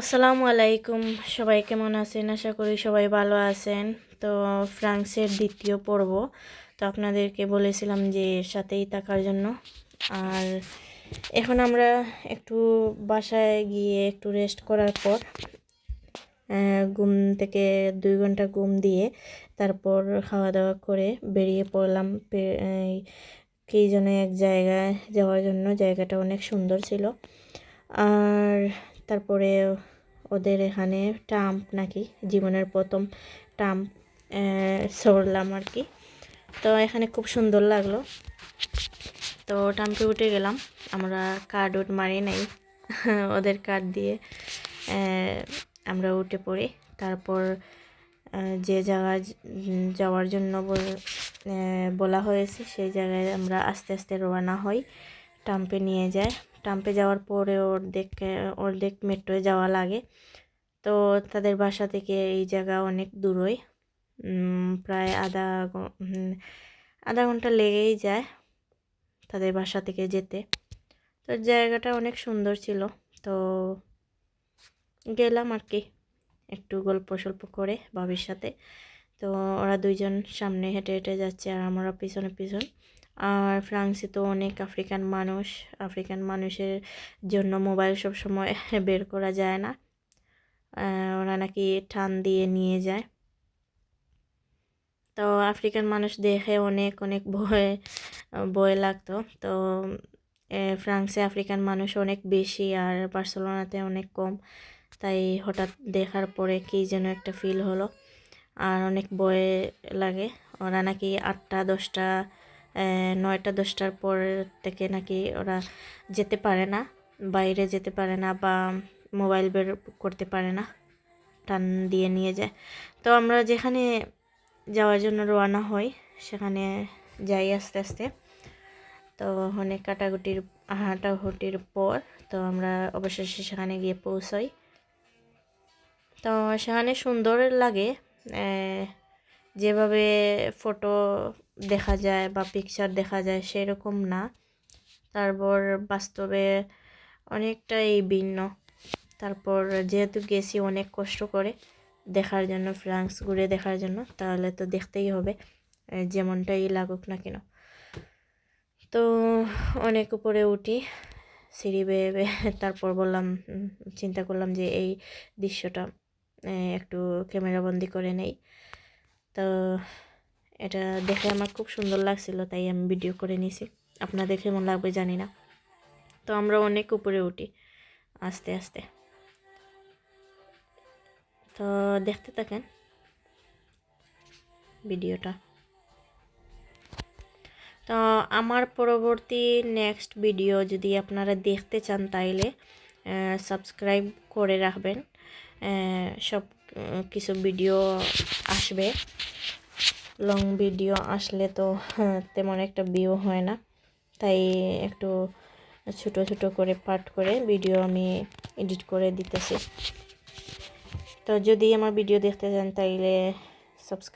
আসসালামু আলাইকুম। সবাই কেমন আছেন? আশা করি সবাই ভালো আছেন। তো ফ্রান্সের দ্বিতীয় পর্ব। তো আপনাদেরকে বলেছিলাম যে সাথেই থাকার জন্য। আর এখন আমরা একটু বাসায় গিয়ে একটু রেস্ট করার পর ঘুম থেকে দুই ঘণ্টা ঘুম দিয়ে তারপর খাওয়া দাওয়া করে বেরিয়ে পড়লাম। কী যেন এক জায়গায় যাওয়ার জন্য। জায়গাটা অনেক সুন্দর ছিল। আর তারপরে ওদের এখানে ট্রাম্প নাকি জীবনের প্রথম ট্রাম্প সরলাম আর কি। তো এখানে খুব সুন্দর লাগল। তো ট্রাম্পে উঠে গেলাম। আমরা কার্ড উঠ মারি নাই। ওদের কার্ড দিয়ে আমরা উঠে পড়ি। তারপর যে জায়গায় যাওয়ার জন্য বলা হয়েছে, সেই জায়গায় আমরা আস্তে আস্তে রওনা হই। টাম্পে নিয়ে যায়। টাম্পে যাওয়ার পরে অর্ধেক আহ, অর্ধেক মেট্রোয় যাওয়া লাগে। তো তাদের বাসা থেকে এই জায়গা অনেক দূরই। প্রায় আধা আধা ঘণ্টা লেগেই যায় তাদের বাসা থেকে যেতে। তো জায়গাটা অনেক সুন্দর ছিল। তো গেলাম আর কি একটু গল্প সল্প করে ভাবির সাথে। তো ওরা দুইজন সামনে হেঁটে হেঁটে যাচ্ছে আর আমরা পিছনে পিছন। আর ফ্রান্সে তো অনেক আফ্রিকান মানুষ। আফ্রিকান মানুষের জন্য মোবাইল সব সময় বের করা যায় না। ওরা নাকি টান দিয়ে নিয়ে যায়। তো আফ্রিকান মানুষ দেখে অনেক অনেক ভয় ভয় লাগতো। তো ফ্রান্সে আফ্রিকান মানুষ অনেক বেশি আর বার্সেলোনাতে অনেক কম। তাই হঠাৎ দেখার পরে কি যেন একটা ফিল হলো। আর অনেক ভয় লাগে। ওরা নাকি আটটা, দশটা নয়টা, দশটার পর থেকে নাকি ওরা যেতে পারে না, বাইরে যেতে পারে না বা মোবাইল বের করতে পারে না, টান দিয়ে নিয়ে যায়। তো আমরা যেখানে যাওয়ার জন্য রওনা হই, সেখানে যাই আস্তে আস্তে। তো অনেক কাটাকুটির, হাঁটাহুটির পর তো আমরা অবশেষে সেখানে গিয়ে পৌঁছাই। তো সেখানে সুন্দর লাগে যেভাবে ফটো দেখা যায় বা পিকচার দেখা যায় সেরকম না। তারপর বাস্তবে অনেকটাই ভিন্ন। তারপর যেহেতু গেছি অনেক কষ্ট করে দেখার জন্য ফ্রান্স ঘুরে দেখার জন্য, তাহলে তো দেখতেই হবে যেমনটাই লাগুক না কেন। তো অনেক উপরে উঠি, সিঁড়ি বেয়ে বেয়ে তারপর বললাম চিন্তা করলাম যে এই দৃশ্যটা একটু ক্যামেরাবন্দি করে নেই। তো এটা দেখে আমার খুব সুন্দর লাগছিল, তাই আমি ভিডিও করে নিয়েছি। আপনাদের কেমন লাগবে জানি না। তো আমরা অনেক উপরে উঠি, আস্তে আস্তে। তো দেখতে থাকেন ভিডিওটা। তো আমার পরবর্তী নেক্সট ভিডিও যদি আপনারা দেখতে চান তাইলে সাবস্ক্রাইব করে রাখবেন সব কিছু ভিডিও আসবে। লং ভিডিও আসলে তো হ্যাঁ, তেমন একটা ভিউ হয় না। তাই একটু ছোট ছোট করে পার্ট করে ভিডিও আমি এডিট করে দিতেছি। তো যদি আমার ভিডিও দেখতে চান তাইলে সাবস্ক্রাইব